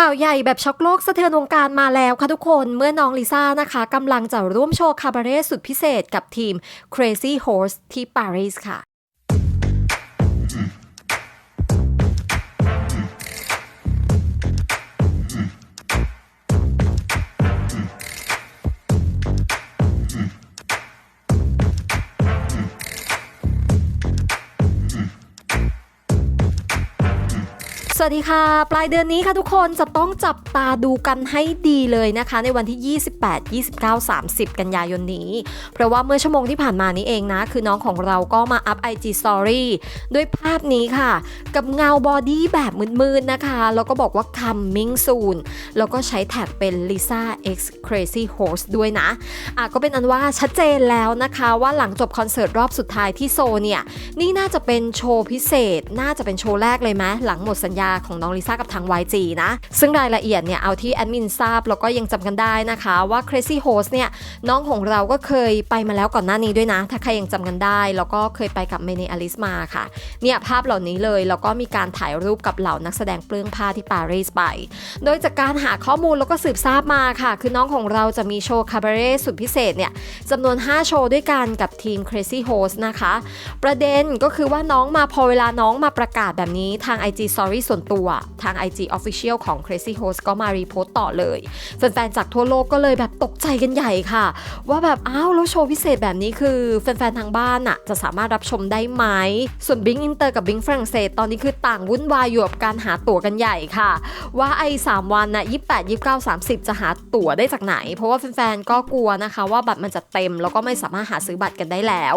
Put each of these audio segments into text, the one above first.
ข่าวใหญ่แบบช็อกโลกสะเทือนวงการมาแล้วค่ะทุกคนเมื่อน้องลิซ่านะคะกำลังจะร่วมโชว์คาบาเร่สุดพิเศษกับทีม Crazy Horse ที่ปารีสค่ะ สวัสดีค่ะ ปลายเดือนนี้ค่ะทุกคนจะต้องจับตาดูกันให้ดีเลยนะคะ ในวันที่ 28 29 30 กันยายนนี้ เพราะว่าเมื่อชั่วโมงที่ผ่านมานี้เองนะ คือน้องของเราก็มาอัพ IG Story ด้วยภาพนี้ค่ะ กับเงาบอดี้แบบมืดๆนะคะ แล้วก็บอกว่า coming soon แล้วก็ใช้แท็กเป็น Lisa X Crazy Horse ด้วยนะอะก็เป็นอันว่าชัดเจนแล้วนะคะว่าหลังจบคอนเสิร์ตรอบสุดท้ายที่โซเนี่ยนี่น่าจะเป็นโชว์พิเศษ น่าจะเป็นโชว์แรกเลยไหมหลังหมดสัญญาของน้องลิซ่ากับทาง YG นะ ซึ่งรายละเอียดเนี่ยเอาที่แอดมินทราบแล้วก็ยังจำกันได้นะคะว่า Crazy Host เนี่ยน้องของเราก็เคยไปมาแล้วก่อนหน้านี้ด้วยนะ ถ้าใครยังจำกันได้ แล้วก็เคยไปกับเมเนอลิสมาค่ะเนี่ยภาพเหล่านี้เลยแล้วก็มีการถ่ายรูปกับเหล่านักแสดงเปลื้องผ้าที่ปารีสไป โดยจากการหาข้อมูลแล้วก็สืบทราบมาค่ะ คือน้องของเราจะมีโชว์คาบาเร่สุดพิเศษเนี่ยจำนวน 5 โชว์ด้วยกันกับทีม Crazy Host นะคะ ประเด็นก็คือว่าน้องมาพอเวลาน้องมาประกาศแบบนี้ทาง IG Story ส่วนตัวทาง IG Official ของ Crazy Host ก็มารีโพสต์ต่อเลยแฟนๆจากทั่วโลกก็เลยแบบตกใจกันใหญ่ค่ะ ว่าแบบอ้าวแล้วโชว์พิเศษแบบนี้คือแฟนๆทางบ้านอะจะสามารถรับชมได้ไหม ส่วนบิงอินเตอร์กับบิงฝรั่งเศสตอนนี้คือต่างวุ่นวายอยู่กับการหาตั๋วกันใหญ่ค่ะ ว่าไอ้3วันน่ะ28 29 30 จะหาตั๋วได้จากไหน เพราะว่าแฟนๆก็กลัวนะคะ ว่าบัตรมันจะเต็มแล้วก็ไม่สามารถหาซื้อบัตรกันได้แล้ว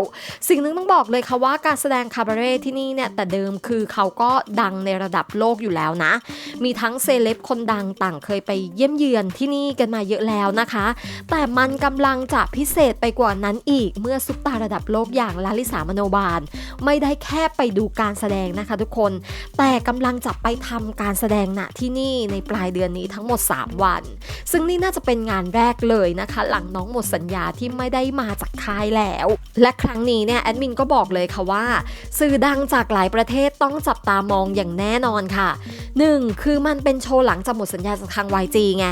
สิ่งหนึ่งต้องบอกเลยค่ะว่าการแสดงคาบาเร่ที่นี่เนี่ยแต่เดิมคือเขาก็ดังในระดับโลกอยู่แล้วนะ มีทั้งเซเลบคนดังต่างเคยไปเยี่ยมเยือนที่นี่กันมาเยอะแล้วนะคะ แต่มันกำลังจะพิเศษไปกว่านั้นอีกเมื่อซุปตาระดับโลกอย่างลาลิสามโนบาล ไม่ได้แค่ไปดูการแสดงนะคะทุกคน แต่กำลังจะไปทำการแสดงณที่นี่ในปลายเดือนนี้ทั้งหมด 3 วัน ซึ่งนี่น่าจะเป็นงานแรกเลยนะคะ หลังน้องหมดสัญญาที่ไม่ได้มาจากค่ายแล้ว และครั้งนี้เนี่ยแอดมินก็บอกเลยค่ะว่า สื่อดังจากหลายประเทศต้องจับตามองอย่างแน่นอนค่ะ 1. คือมันเป็นโชว์หลังจากหมดสัญญาจากทาง YG ไง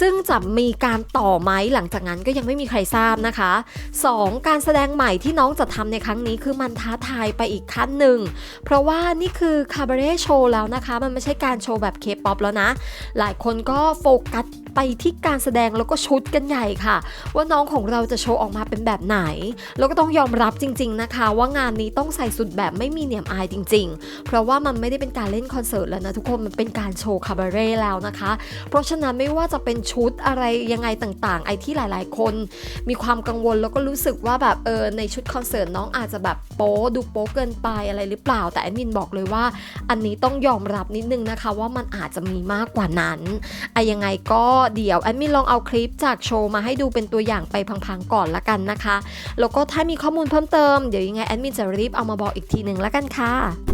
ซึ่งจะมีการต่อไหมหลังจากนั้นก็ยังไม่มีใครทราบนะคะ 2. การแสดงใหม่ที่น้องจะทำในครั้งนี้คือมันท้าทายไปอีกขั้นหนึ่ง เพราะว่านี่คือคาบาเร่โชว์แล้วนะคะ มันไม่ใช่การโชว์แบบเคป๊อปแล้วนะ หลายคนก็โฟกัส ไปที่การแสดงแล้วก็ชุดกันใหญ่ค่ะ ว่าน้องของเราจะโชว์ออกมาเป็นแบบไหน แล้วก็ต้องยอมรับจริง ๆนะคะ ว่างานนี้ต้องใส่สุดแบบไม่มีเหนียมอายจริง ๆ เพราะว่ามันไม่ได้เป็นการเล่นคอนเสิร์ตแล้วนะทุกคนมันเป็นการโชว์คาบาเร่แล้วนะคะ เพราะฉะนั้นไม่ว่าจะเป็นชุดอะไรยังไงต่างๆ ไอที่หลายๆ คน มีความกังวลแล้วก็รู้สึกว่าแบบเออในชุดคอนเสิร์ตน้องอาจจะแบบโป๊ดูโป๊เกินไปอะไรหรือเปล่า แต่แอดมินบอกเลยว่า อันนี้ต้องยอมรับนิดนึงนะคะ ว่ามันอาจจะมีมากกว่านั้นไอยังไงก็เดี๋ยวแอดมินลองเอาคลิปจากโชว์มาให้ดูเป็นตัวอย่างไปพังๆก่อนละกันนะคะ แล้วก็ถ้ามีข้อมูลเพิ่มเติม เดี๋ยวยังไงแอดมินจะรีบเอามาบอกอีกทีหนึ่งละกันค่ะ